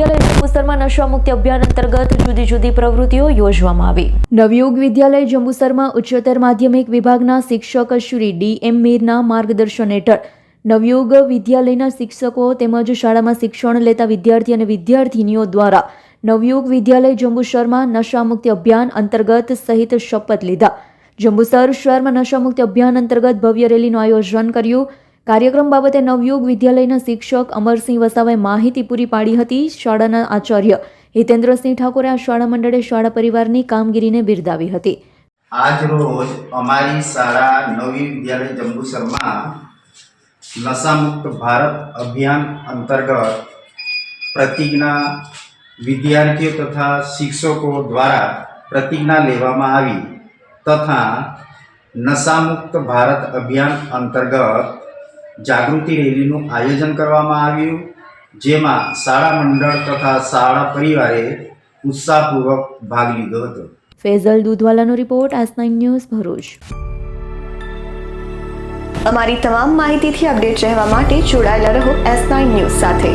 વિદ્યાલય જંબુસરમાં નશામુક્તિ અભિયાન અંતર્ગત જુદી જુદી પ્રવૃત્તિઓ યોજવામાં આવી. નવયુગ વિદ્યાલય જંબુસરમાં ઉચ્ચતર માધ્યમિક વિભાગના શિક્ષક શ્રી ડી એમ મીરના માર્ગદર્શન હેઠળ નવયુગ વિદ્યાલયના શિક્ષકો તેમજ શાળામાં શિક્ષણ લેતા વિદ્યાર્થી અને વિદ્યાર્થીનીઓ દ્વારા નવયુગ વિદ્યાલય જંબુસરમાં નશામુક્તિ અભિયાન અંતર્ગત સહિત શપથ લીધા. જંબુસર શહેરમાં નશામુક્તિ અભિયાન અંતર્ગત ભવ્ય રેલીનું આયોજન કર્યું. કાર્યક્રમ બાબતે નવયુગ વિદ્યાલયના શિક્ષક અમરસિંહ વસાવાએ માહિતી પૂરી પાડી હતી. શાળાના આચાર્ય હિતેન્દ્રસિંહ ઠાકોરે આ શાળા મંડળે શાળા પરિવારની કામગીરીને બિરદાવી હતી. આજ અમારી શાળા નવી વિદ્યાલય જંબુસરમાં નશામુક્ત ભારત અભિયાન અંતર્ગત પ્રતિજ્ઞા વિદ્યાર્થીઓ તથા શિક્ષકો દ્વારા પ્રતિજ્ઞા લેવામાં આવી તથા નશામુક્ત ભારત અભિયાન અંતર્ગત જાગૃતિ રેલીનું આયોજન કરવામાં આવ્યું જેમાં શાળા મંડળ તથા શાળા પરિવારે ઉત્સાહપૂર્વક ભાગ લીધો હતો. ફેઝલ દૂધવાલાનો રિપોર્ટ આજ નાઇન ન્યૂઝ ભરૂચ. અમારી તમામ માહિતીથી અપડેટ રહેવા માટે જોડાયેલા રહો એસ નાઇન ન્યૂઝ સાથે.